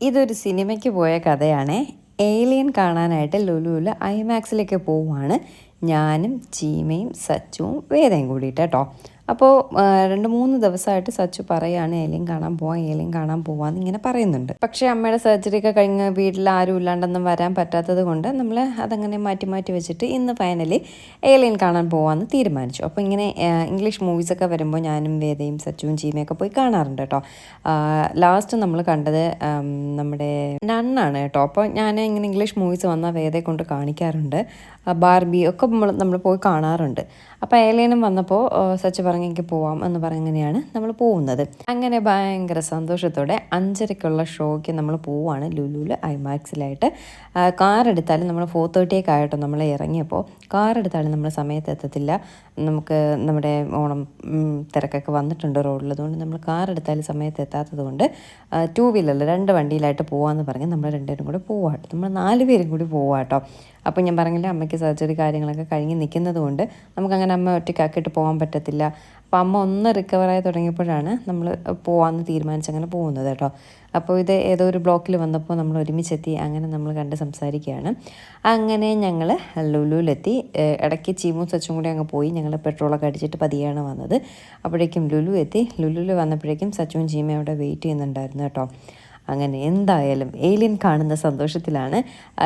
ഇതൊരു സിനിമയ്ക്ക് പോയ കഥയാണ്. ഏലിയൻ കാണാനായിട്ട് ലുലുവിൽ ഐമാക്സിലേക്ക് പോവുകയാണ് ഞാനും ചീമയും സച്ചുവും വേദയും കൂടിയിട്ട് കേട്ടോ അപ്പോൾ രണ്ട് മൂന്ന് ദിവസമായിട്ട് സച്ചു പറയാണ് ഏലിയൻ കാണാൻ പോവാം ഏലിയൻ കാണാൻ പോവാന്ന് ഇങ്ങനെ പറയുന്നുണ്ട്. പക്ഷേ അമ്മയുടെ സർജറി ഒക്കെ കഴിഞ്ഞ് വീട്ടിൽ ആരും ഇല്ലാണ്ടൊന്നും വരാൻ പറ്റാത്തത് കൊണ്ട് നമ്മൾ അതങ്ങനെ മാറ്റി മാറ്റി വെച്ചിട്ട് ഇന്ന് ഫൈനലി ഏലിയൻ കാണാൻ പോവാന്ന് തീരുമാനിച്ചു. അപ്പോൾ ഇങ്ങനെ ഇംഗ്ലീഷ് മൂവീസൊക്കെ വരുമ്പോൾ ഞാനും വേദയും സച്ചുവും ചീമയൊക്കെ പോയി കാണാറുണ്ട് കേട്ടോ ലാസ്റ്റ് നമ്മൾ കണ്ടത് നമ്മുടെ നണ്ണാണ് കേട്ടോ അപ്പോൾ ഞാൻ ഇങ്ങനെ ഇംഗ്ലീഷ് മൂവീസ് വന്നാൽ വേദയെ കൊണ്ട് കാണിക്കാറുണ്ട്. ബാർബി ഒക്കെ നമ്മൾ നമ്മൾ പോയി കാണാറുണ്ട്. അപ്പോൾ ഏലിയനും വന്നപ്പോൾ സച്ച് പറഞ്ഞ് എനിക്ക് പോവാം എന്ന് പറഞ്ഞങ്ങനെയാണ് നമ്മൾ പോകുന്നത്. അങ്ങനെ ഭയങ്കര സന്തോഷത്തോടെ അഞ്ചരയ്ക്കുള്ള ഷോയ്ക്ക് നമ്മൾ പോവാണ്. ലുലുവിൽ ഐമാക്സിലായിട്ട്. കാർ എടുത്താലും നമ്മൾ ഫോർ തേർട്ടിയൊക്കെ ആയിട്ടോ നമ്മൾ ഇറങ്ങിയപ്പോൾ കാർ എടുത്താലും നമ്മൾ സമയത്ത് എത്തത്തില്ല നമുക്ക് നമ്മുടെ ഓണം തിരക്കൊക്കെ വന്നിട്ടുണ്ട് റോഡിൽ അതുകൊണ്ട് നമ്മൾ കാർ എടുത്താലും സമയത്ത് എത്താത്തത് കൊണ്ട് ടു വീലറിൽ രണ്ട് വണ്ടിയിലായിട്ട് പോകാമെന്ന് പറഞ്ഞ് നമ്മൾ രണ്ടുപേരും കൂടി പോവാട്ടോ നമ്മൾ നാല് പേരും കൂടി പോവാട്ടോ. അപ്പോൾ ഞാൻ പറഞ്ഞില്ല അമ്മയ്ക്ക് സർജറി കാര്യങ്ങളൊക്കെ കഴിഞ്ഞ് നിൽക്കുന്നത് കൊണ്ട് നമുക്കങ്ങനെ അമ്മ ഒറ്റയ്ക്കാക്കിയിട്ട് പോകാൻ പറ്റത്തില്ല. അപ്പോൾ അമ്മ ഒന്ന് റിക്കവറായി തുടങ്ങിയപ്പോഴാണ് നമ്മൾ പോകാമെന്ന് തീരുമാനിച്ച് അങ്ങനെ പോകുന്നത് കേട്ടോ. അപ്പോൾ ഇത് ഏതോ ഒരു ബ്ലോക്കിൽ വന്നപ്പോൾ നമ്മൾ ഒരുമിച്ചെത്തി അങ്ങനെ നമ്മൾ കണ്ട് സംസാരിക്കുകയാണ്. അങ്ങനെ ഞങ്ങൾ ലുലുവിലെത്തി. ഇടയ്ക്ക് ചീമും സച്ചും കൂടി അങ്ങ് പോയി ഞങ്ങൾ പെട്രോളൊക്കെ അടിച്ചിട്ട് പതിയാണ് വന്നത്. അപ്പോഴേക്കും ലുലു എത്തി. ലുലുവിൽ വന്നപ്പോഴേക്കും സച്ചുവും ചീമയും അവിടെ വെയിറ്റ് ചെയ്യുന്നുണ്ടായിരുന്നു കേട്ടോ. അങ്ങനെ എന്തായാലും ഏലിയൻ കാണുന്ന സന്തോഷത്തിലാണ്.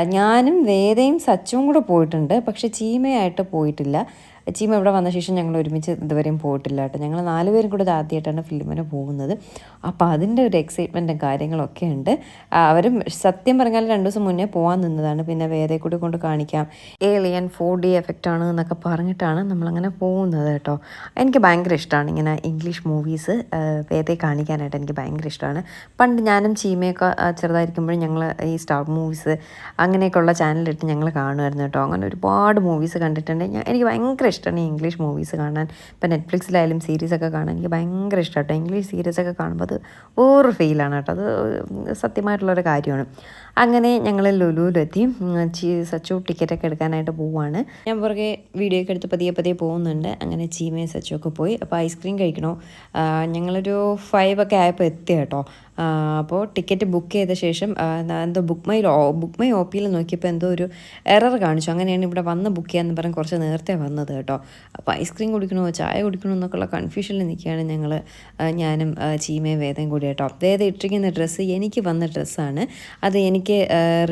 ഞാനും വേദയും സച്ചും കൂടെ പോയിട്ടുണ്ട്. പക്ഷെ ചീമയായിട്ട് പോയിട്ടില്ല. ചീമ ഇവിടെ വന്ന ശേഷം ഞങ്ങൾ ഒരുമിച്ച് ഇതുവരെയും പോയിട്ടില്ല കേട്ടോ. ഞങ്ങൾ നാലുപേരും കൂടെ ഇത് ആദ്യമായിട്ടാണ് ഫിലിമിന് പോകുന്നത്. അപ്പോൾ അതിന്റെ ഒരു എക്സൈറ്റ്മെന്റും കാര്യങ്ങളൊക്കെ ഉണ്ട്. അവരും സത്യം പറഞ്ഞാൽ രണ്ട് ദിവസം മുന്നേ പോകാൻ നിന്നതാണ്. പിന്നെ വേറെ കൂടി കൊണ്ട് കാണിക്കാം. ഏലിയൻ ഫോർ ഡി എഫക്റ്റ് ആണ് എന്നൊക്കെ പറഞ്ഞിട്ടാണ് നമ്മളങ്ങനെ പോകുന്നത് കേട്ടോ. എനിക്ക് ഭയങ്കര ഇഷ്ടമാണ് ഇങ്ങനെ ഇംഗ്ലീഷ് മൂവീസ് വേദയെ കാണിക്കാനായിട്ട് എനിക്ക് ഭയങ്കര ഇഷ്ടമാണ്. പണ്ട് ഞാനും ചീമയൊക്കെ ചെറുതായിരിക്കുമ്പോഴും ഞങ്ങൾ ഈ സ്റ്റാർ മൂവീസ് അങ്ങനെയൊക്കെയുള്ള ചാനലിട്ട് ഞങ്ങൾ കാണുമായിരുന്നു കേട്ടോ. അങ്ങനെ ഒരുപാട് മൂവീസ് കണ്ടിട്ടുണ്ട്. എനിക്ക് ഭയങ്കര ഇഷ്ടമാണ് ഈ ഇംഗ്ലീഷ് മൂവീസ് കാണാൻ. ഇപ്പം നെറ്റ്ഫ്ലിക്സിലായാലും സീരീസൊക്കെ കാണാൻ എനിക്ക് ഭയങ്കര ഇഷ്ടമാണ് കേട്ടോ ഇംഗ്ലീഷ് സീരീസൊക്കെ കാണുമ്പോൾ അത് വേറൊരു ഫീലാണ് കേട്ടോ. അത് സത്യമായിട്ടുള്ളൊരു കാര്യമാണ്. അങ്ങനെ ഞങ്ങൾ ലുലുവിലെത്തി. സച്ചു ടിക്കറ്റൊക്കെ എടുക്കാനായിട്ട് പോവുകയാണ് ഞാൻ പുറകെ വീഡിയോ ഒക്കെ എടുത്ത് പതിയെ പതിയെ പോകുന്നുണ്ട്. അങ്ങനെ ചീമയും സച്ചു ഒക്കെ പോയി. അപ്പോൾ ഐസ്ക്രീം കഴിക്കണോ. ഞങ്ങളൊരു ഫൈവ് ഒക്കെ ആയപ്പോൾ എത്തി കേട്ടോ. അപ്പോൾ ടിക്കറ്റ് ബുക്ക് ചെയ്ത ശേഷം എന്തോ ബുക്ക് മൈ ബുക്ക് മൈ ഓപ്പിയിൽ പിയിൽ നോക്കിയപ്പോൾ എന്തോ ഒരു എറർ കാണിച്ചു. അങ്ങനെയാണ് ഇവിടെ വന്ന് ബുക്ക് ചെയ്യാമെന്ന് പറഞ്ഞ് കുറച്ച് നേരത്തെ വന്നത് അപ്പോൾ ഐസ്ക്രീം കുടിക്കണോ ചായ കുടിക്കണോ എന്നൊക്കെയുള്ള കൺഫ്യൂഷനിൽ നിൽക്കുകയാണ് ഞങ്ങൾ ഞാനും ചീമയും വേദയും കൂടി കേട്ടോ. വേദ ഇട്ടിരിക്കുന്ന ഡ്രസ്സ് എനിക്ക് വന്ന ഡ്രസ്സാണ് അത് എനിക്ക്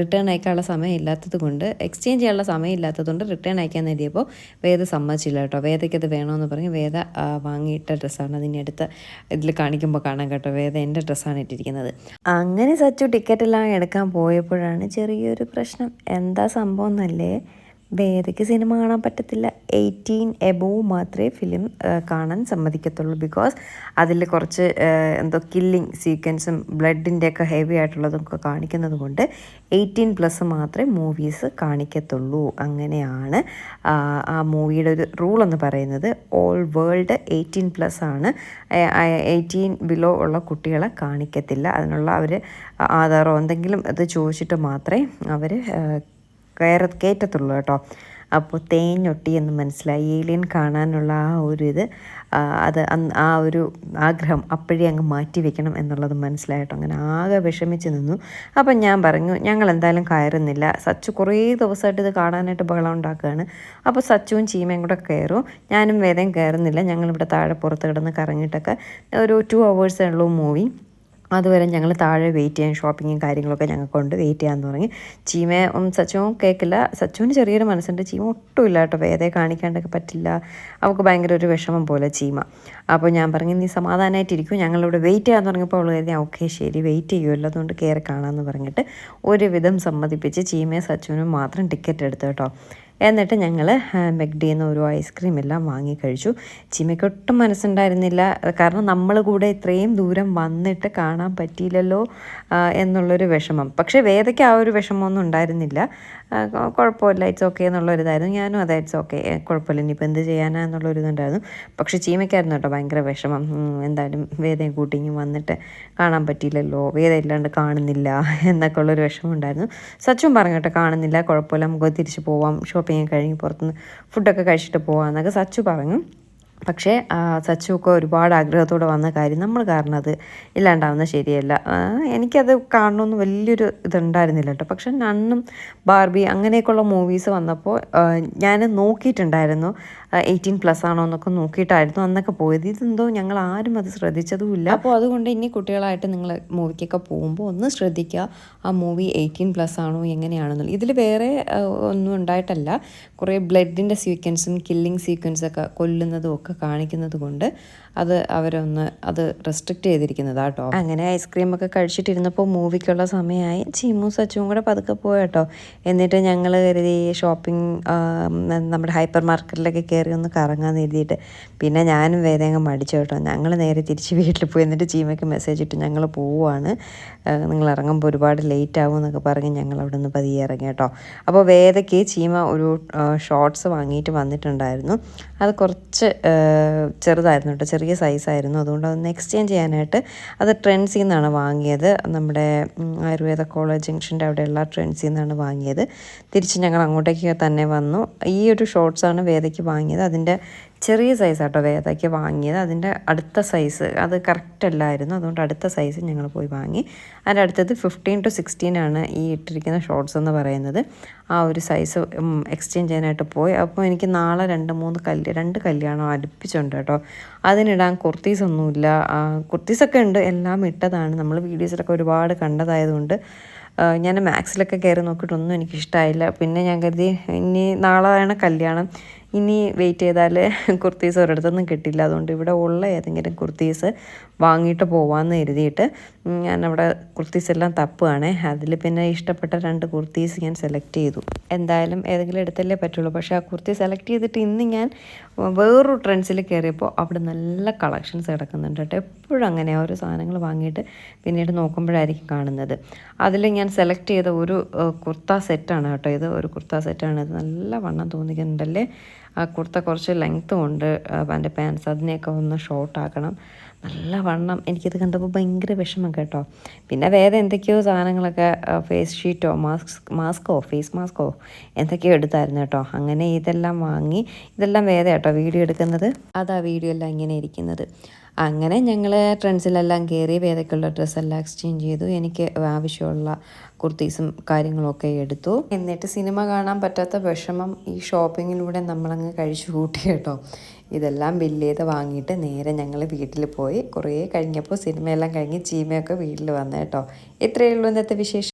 റിട്ടേൺ അയക്കാനുള്ള സമയം ഇല്ലാത്തത് കൊണ്ട് എക്സ്ചേഞ്ച് ചെയ്യാനുള്ള സമയം ഇല്ലാത്തത് കൊണ്ട് റിട്ടേൺ അയക്കാൻ നേടിയപ്പോൾ വേദ സമ്മതിച്ചില്ല കേട്ടോ. വേദയ്ക്ക് അത് വേണമെന്ന് പറഞ്ഞ് വേദ വാങ്ങിയിട്ട ഡ്രസ്സാണ് അതിന്റെ അടുത്ത് ഇതിൽ കാണിക്കുമ്പോൾ കാണാൻ കേട്ടോ. വേദ എന്റെ ഡ്രസ്സാണ് ഇട്ടിരിക്കുന്നത്. അങ്ങനെ സച്ചു ടിക്കറ്റ് എല്ലാം എടുക്കാൻ പോയപ്പോഴാണ് ചെറിയൊരു പ്രശ്നം. എന്താ സംഭവം എന്നല്ലേ? വേദയ്ക്ക് സിനിമ കാണാൻ പറ്റത്തില്ല. എയ്റ്റീൻ എബോവ് മാത്രമേ ഫിലിം കാണാൻ സമ്മതിക്കത്തുള്ളൂ. ബിക്കോസ് അതിൽ കുറച്ച് എന്തോ കില്ലിങ് സീക്വൻസും ബ്ലഡിന്റെ ഒക്കെ ഹെവി ആയിട്ടുള്ളതും ഒക്കെ കാണിക്കുന്നത് കൊണ്ട് എയ്റ്റീൻ പ്ലസ് മാത്രമേ മൂവീസ് കാണിക്കത്തുള്ളൂ. അങ്ങനെയാണ് ആ, മൂവിയുടെ ഒരു റൂൾ എന്ന് പറയുന്നത്. ഓൾ വേൾഡ് എയ്റ്റീൻ പ്ലസ് ആണ്. എയ്റ്റീൻ ബിലോ ഉള്ള കുട്ടികളെ കാണിക്കത്തില്ല. അതിനുള്ള അവർ ആധാറോ എന്തെങ്കിലും ഇത് ചോദിച്ചിട്ട് മാത്രമേ അവർ കയറ കയറ്റത്തുള്ളൂ കേട്ടോ. അപ്പോൾ തേഞ്ഞൊട്ടി എന്ന് മനസ്സിലായി. ഏലിയൻ കാണാനുള്ള ആ ഒരു ഇത് അത് ആ ഒരു ആഗ്രഹം അപ്പോഴേ അങ്ങ് മാറ്റി വെക്കണം എന്നുള്ളത് മനസ്സിലായിട്ടോ അങ്ങനെ ആകെ വിഷമിച്ച് നിന്നു. അപ്പം ഞാൻ പറഞ്ഞു ഞങ്ങൾ എന്തായാലും കയറുന്നില്ല. സച്ചു കുറേ ദിവസമായിട്ട് ഇത് കാണാനായിട്ട് ബഹളം ഉണ്ടാക്കുകയാണ്. അപ്പോൾ സച്ചുവും ചീമയും കൂടെ കയറും. ഞാനും വേദയും കയറുന്നില്ല. ഞങ്ങളിവിടെ താഴെ പുറത്ത് കിടന്ന് കറങ്ങിയിട്ടൊക്കെ ഒരു ടു അവേഴ്സേ ഉള്ളൂ മൂവി അതുവരെ ഞങ്ങൾ താഴെ വെയിറ്റ് ചെയ്യാൻ ഷോപ്പിങ്ങും കാര്യങ്ങളൊക്കെ ഞങ്ങൾക്ക് കൊണ്ട് വെയിറ്റ് ചെയ്യാമെന്ന് പറഞ്ഞ് ചീമയും സച്ചുവും കേൾക്കില്ല സച്ചുവിന് ചെറിയൊരു മനസ്സുണ്ട്. ചീമ ഒട്ടുമില്ല കേട്ടോ. വേദയെ കാണിക്കാണ്ടൊക്കെ പറ്റില്ല. അവൾക്ക് ഭയങ്കര ഒരു വിഷമം പോലെ ചീമ. അപ്പോൾ ഞാൻ പറഞ്ഞു നീ സമാധാനമായിട്ടിരിക്കും ഞങ്ങളിവിടെ വെയിറ്റ് ചെയ്യാൻ തുടങ്ങിയപ്പോൾ അവൾ കരുതി ഓക്കെ ശരി. വെയിറ്റ് ചെയ്യുമല്ലോ അതുകൊണ്ട് കയറി കാണാമെന്ന് പറഞ്ഞിട്ട് ഒരുവിധം സമ്മതിപ്പിച്ച് ചീമയും സച്ചുവിനും മാത്രം ടിക്കറ്റ് എടുത്തു കേട്ടോ. എന്നിട്ട് ഞങ്ങൾ മെഗ്ഡിയിൽ നിന്ന് ഒരു ഐസ്ക്രീം എല്ലാം വാങ്ങി കഴിച്ചു. ചിമ്മയ്ക്ക് ഒട്ടും മനസ്സുണ്ടായിരുന്നില്ല. കാരണം നമ്മൾ കൂടെ ഇത്രയും ദൂരം വന്നിട്ട് കാണാൻ പറ്റിയില്ലല്ലോ എന്നുള്ളൊരു വിഷമം. പക്ഷേ വേദയ്ക്ക് ആ ഒരു വിഷമമൊന്നും ഉണ്ടായിരുന്നില്ല. കുഴപ്പമില്ല. ഇറ്റ്സ് ഓക്കെ എന്നുള്ളൊരിതായിരുന്നു. ഞാനും അതെ ഇറ്റ്സ് ഓക്കെ കുഴപ്പമില്ല. ഇനിയിപ്പോൾ എന്ത് ചെയ്യാനാ എന്നുള്ളൊരിതുണ്ടായിരുന്നു പക്ഷേ ചീമയ്ക്കായിരുന്നു കേട്ടോ ഭയങ്കര വിഷമം. എന്തായാലും വേദയും കൂട്ടി ഇങ്ങ് വന്നിട്ട് കാണാൻ പറ്റിയില്ലല്ലോ. വേദ ഇല്ലാണ്ട് കാണുന്നില്ല എന്നൊക്കെ ഉള്ളൊരു വിഷമം ഉണ്ടായിരുന്നു. സച്ചും പറഞ്ഞു കേട്ടോ കാണുന്നില്ല. കുഴപ്പമില്ല. നമുക്ക് തിരിച്ചു പോവാം. ഷോപ്പിംഗ് കഴിഞ്ഞ് പുറത്തുനിന്ന് ഫുഡൊക്കെ കഴിച്ചിട്ട് പോകാമെന്നൊക്കെ സച്ചു പറഞ്ഞു. പക്ഷേ സച്ചുവൊക്കെ ഒരുപാട് ആഗ്രഹത്തോടെ വന്ന കാര്യം നമ്മൾ കാരണം അത് ഇല്ലാണ്ടാവുന്ന ശരിയല്ല. എനിക്കത് കാണണമെന്ന് വലിയൊരു ഇതുണ്ടായിരുന്നില്ല കേട്ടോ. പക്ഷെ നണ്ണും ബാർബി അങ്ങനെയൊക്കെയുള്ള മൂവീസ് വന്നപ്പോൾ ഞാൻ നോക്കിയിട്ടുണ്ടായിരുന്നു. എയ്റ്റീൻ പ്ലസ് ആണോ എന്നൊക്കെ നോക്കിയിട്ടായിരുന്നു അന്നൊക്കെ പോയത്. ഇതെന്തോ ഞങ്ങൾ ആരും അത് ശ്രദ്ധിച്ചതുമില്ല. അപ്പോൾ അതുകൊണ്ട് ഇനി കുട്ടികളായിട്ട് നിങ്ങൾ മൂവിക്കൊക്കെ പോകുമ്പോൾ ഒന്ന് ശ്രദ്ധിക്കുക. ആ മൂവി എയ്റ്റീൻ പ്ലസ് ആണോ എങ്ങനെയാണെന്നുള്ളത് ഇതിൽ വേറെ ഒന്നും ഉണ്ടായിട്ടല്ല. കുറേ ബ്ലഡിന്റെ സീക്വൻസും കില്ലിങ് സീക്വൻസൊക്കെ കൊല്ലുന്നതും ഒക്കെ കാണിക്കുന്നത് കൊണ്ട് അത് അവരൊന്ന് അത് റെസ്ട്രിക്റ്റ് ചെയ്തിരിക്കുന്നതാ കേട്ടോ അങ്ങനെ ഐസ്ക്രീം ഒക്കെ കഴിച്ചിട്ടിരുന്നപ്പോൾ മൂവിക്കുള്ള സമയമായി ചീമു സച്ചും കൂടെ പതുക്കെ പോയട്ടോ എന്നിട്ട് ഞങ്ങൾ കരുതി ഷോപ്പിംഗ് നമ്മുടെ ഹൈപ്പർ മാർക്കറ്റിലൊക്കെ കയറി ഒന്ന് കറങ്ങാൻ എഴുതിയിട്ട് പിന്നെ ഞാനും അങ്ങ് മടിച്ചു കേട്ടോ ഞങ്ങൾ നേരെ തിരിച്ച് വീട്ടിൽ പോയി എന്നിട്ട് ചീമയ്ക്ക് മെസ്സേജ് ഇട്ട് ഞങ്ങൾ പോവുകയാണ് നിങ്ങൾ ഇറങ്ങുമ്പോൾ ഒരുപാട് ലേറ്റ് ആവും എന്നൊക്കെ പറഞ്ഞ് ഞങ്ങൾ അവിടെ നിന്ന് പതിയെ ഇറങ്ങി കേട്ടോ അപ്പോൾ വേദയ്ക്ക് ചീമ ഒരു ഷോർട്ട്സ് വാങ്ങിയിട്ട് വന്നിട്ടുണ്ടായിരുന്നു. അത് കുറച്ച് ചെറുതായിരുന്നു കേട്ടോ ചെറിയ സൈസായിരുന്നു അതുകൊണ്ട് അതൊന്ന് എക്സ്ചേഞ്ച് ചെയ്യാനായിട്ട് അത് ട്രെൻഡ്സിൽ നിന്നാണ് വാങ്ങിയത്. നമ്മുടെ ആയുർവേദ കോളേജ് ജംഗ്ഷന്റെ അവിടെയുള്ള ട്രെൻഡ്സിൽ നിന്നാണ് വാങ്ങിയത്. തിരിച്ച് ഞങ്ങൾ അങ്ങോട്ടേക്ക് തന്നെ വന്നു. ഈ ഒരു ഷോർട്സാണ് വേദയ്ക്ക് വാങ്ങിയത്. അതിന്റെ ചെറിയ സൈസ് കേട്ടോ വേദയ്ക്ക് വാങ്ങിയത്. അതിന്റെ അടുത്ത സൈസ് അത് കറക്റ്റ് അല്ലായിരുന്നു. അതുകൊണ്ട് അടുത്ത സൈസ് ഞങ്ങൾ പോയി വാങ്ങി. അതിന്റെ അടുത്തത് ഫിഫ്റ്റീൻ ടു സിക്സ്റ്റീൻ ആണ് ഈ ഇട്ടിരിക്കുന്ന ഷോർട്സ് എന്ന് പറയുന്നത്. ആ ഒരു സൈസ് എക്സ്ചേഞ്ച് ചെയ്യാനായിട്ട് പോയി. അപ്പോൾ എനിക്ക് നാളെ രണ്ട് മൂന്ന് കല്ല് രണ്ട് കല്യാണം അടുപ്പിച്ചുണ്ട് കേട്ടോ. അതിനിടാൻ കുർത്തീസ് ഒന്നുമില്ല. കുർത്തീസൊക്കെ ഉണ്ട്. എല്ലാം ഇട്ടതാണ്. നമ്മൾ വീഡിയോസിലൊക്കെ ഒരുപാട് കണ്ടതായതുകൊണ്ട് ഞാൻ മാക്സിലൊക്കെ കയറി നോക്കിയിട്ടൊന്നും എനിക്ക് ഇഷ്ടമായില്ല പിന്നെ ഞാൻ കരുതി ഇനി നാളെയാണ് കല്യാണം. ഇനി വെയിറ്റ് ചെയ്താൽ കുർത്തീസ് ഒരിടത്തൊന്നും കിട്ടില്ല. അതുകൊണ്ട് ഇവിടെ ഉള്ള ഏതെങ്കിലും കുർത്തീസ് വാങ്ങിയിട്ട് പോവാമെന്ന് കരുതിയിട്ട് ഞാൻ ഞാനവിടെ കുർത്തീസ് എല്ലാം തപ്പുകയാണേ അതിൽ പിന്നെ ഇഷ്ടപ്പെട്ട രണ്ട് കുർത്തീസ് ഞാൻ സെലക്ട് ചെയ്തു. എന്തായാലും ഏതെങ്കിലും എടുത്തല്ലേ പറ്റുള്ളൂ. പക്ഷേ ആ കുർത്തി സെലക്ട് ചെയ്തിട്ട് ഇന്ന് ഞാൻ വേറൊരു ട്രെൻഡ്സിൽ കയറിയപ്പോൾ അവിടെ നല്ല കളക്ഷൻസ് കിടക്കുന്നുണ്ട് കേട്ടോ. എപ്പോഴും അങ്ങനെ ഓരോ സാധനങ്ങൾ വാങ്ങിയിട്ട് പിന്നീട് നോക്കുമ്പോഴായിരിക്കും കാണുന്നത്. അതിൽ ഞാൻ സെലക്ട് ചെയ്ത ഒരു കുർത്ത സെറ്റാണ് കേട്ടോ ഇത്. ഒരു കുർത്ത സെറ്റാണ് ഇത് നല്ല വണ്ണം തോന്നിക്കുന്നുണ്ടല്ലേ? ആ കുർത്ത കുറച്ച് ലെങ്ത്തും ഉണ്ട്. എന്റെ പാൻസ് അതിനെയൊക്കെ ഒന്ന് ഷോർട്ടാക്കണം നല്ല വണ്ണം എനിക്കിത് കണ്ടപ്പോൾ ഭയങ്കര വിഷമം കേട്ടോ. പിന്നെ വേറെ എന്തൊക്കെയോ സാധനങ്ങളൊക്കെ ഫേസ് ഷീറ്റോ മാസ്ക് മാസ്കോ ഫേസ് മാസ്കോ എന്തൊക്കെയോ എടുത്തായിരുന്നു കേട്ടോ. അങ്ങനെ ഇതെല്ലാം വാങ്ങി ഇതെല്ലാം വേറെ കേട്ടോ വീഡിയോ എടുക്കുന്നത്. അതാ വീഡിയോ എല്ലാം ഇങ്ങനെ ഇരിക്കുന്നത്. അങ്ങനെ ഞങ്ങൾ ട്രെൻഡ്സിലെല്ലാം കയറി വേദക്കുള്ള ഡ്രസ്സെല്ലാം എക്സ്ചേഞ്ച് ചെയ്തു. എനിക്ക് ആവശ്യമുള്ള കുർത്തീസും കാര്യങ്ങളൊക്കെ എടുത്തു. എന്നിട്ട് സിനിമ കാണാൻ പറ്റാത്ത വിഷമം ഈ ഷോപ്പിങ്ങിലൂടെ നമ്മളങ്ങ് കഴിച്ചു കൂട്ടി കേട്ടോ. ഇതെല്ലാം ബില്ല് ചെയ്ത് വാങ്ങിയിട്ട് നേരെ ഞങ്ങൾ വീട്ടിൽ പോയി. കുറേ കഴിഞ്ഞപ്പോൾ സിനിമയെല്ലാം കഴിഞ്ഞ് ചീമയൊക്കെ വീട്ടിൽ വന്നു കേട്ടോ. ഇത്രയേ ഉള്ളൂ ഇന്നത്തെ വിശേഷം.